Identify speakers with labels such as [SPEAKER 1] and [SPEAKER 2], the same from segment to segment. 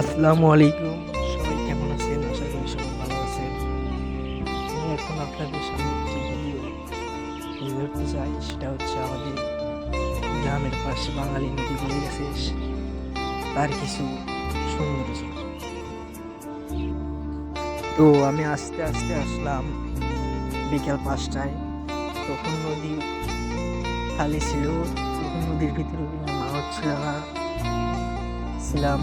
[SPEAKER 1] আসসালামু আলাইকুম। সবাই কেমন আছেন? আশা করি সবাই ভালো আছেন। আমি এখন আপনাদের সামনে একটি ভিডিও ধরতে চাই। সেটা হচ্ছে আমাদের গ্রামের পাশে বাঙালি নদী বয়ে গেছে। তার কিছু সৌন্দর্য। তো আমি আস্তে আস্তে আসলাম বিকেল পাঁচটায়। তখন নদী খালি ছিল। তখন নদীর ভিতরে নাও ছিল না ছিলাম।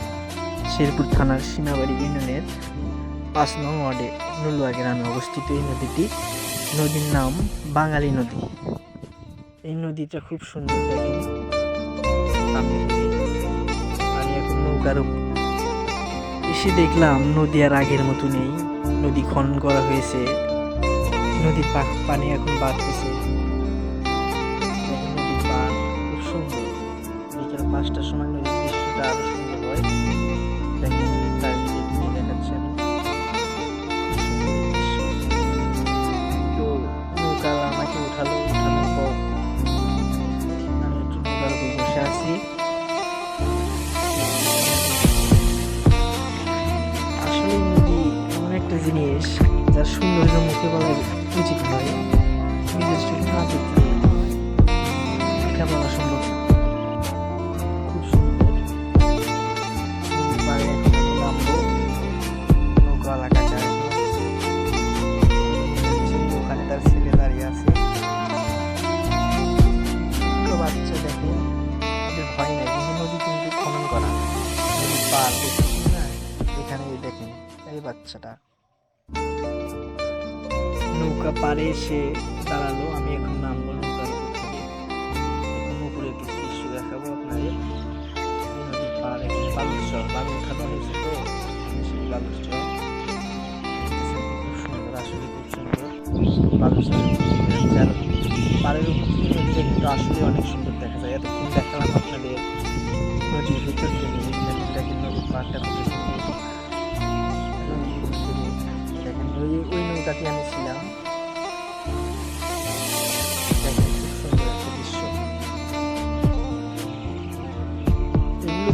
[SPEAKER 1] শেরপুর থানার সীমাবাড়ি ইউনিয়নের পাঁচ নং ওয়ার্ডে নুলুয়া গ্রামে অবস্থিত এই নদীটি। নদীর নাম বাঙালি নদী। এই নদীটা খুব সুন্দর দেখেন। আমি এখন নৌকার এসে দেখলাম নদী আর আগের মতো নেই। নদী খনন করা হয়েছে। নদীর পা- পানি এখন বাড়তেছে। নদীর পান খুব সুন্দর। বিকেল পাঁচটার সময় নদীর দৃশ্যটা আরও সুন্দর হয়। জিনিস যার সৌন্দর্য মুখে বলা উচিত নয়, নিজের চোখে না এটা বলা সম্ভব সুন্দর। ছেলে দাঁড়িয়ে আছে। বাচ্চা করা এখানে এই বাচ্চাটা। নৌকা পাড়ে এসে দাঁড়াল, আমি এখন নামবো নৌকার উপর থেকে। এখন কিছু দৃশ্য দেখাবো আপনাদের। নদীর এখানে বালুর বালু হয়েছে তো সেই বালুর সুন্দর খুব সুন্দর। উপর অনেক সুন্দর দেখা যায়। এতক্ষণ দেখালাম আপনাদের নদীর ভিতর থেকে, নদীর পাড়টা নৌকাতে আমি ছিলাম?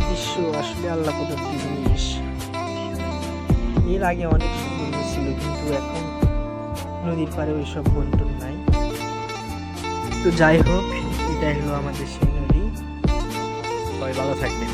[SPEAKER 1] দৃশ্য আসলে আল্লাহ প্রদত্ত জিনিস? এর আগে অনেক সুন্দর ছিল কিন্তু এখন নদীর পাড়ে ওই সব বন্টন নাই। তো যাই হোক, এটাই হলো আমাদের সেই নদী। সবাই ভালো থাকবেন।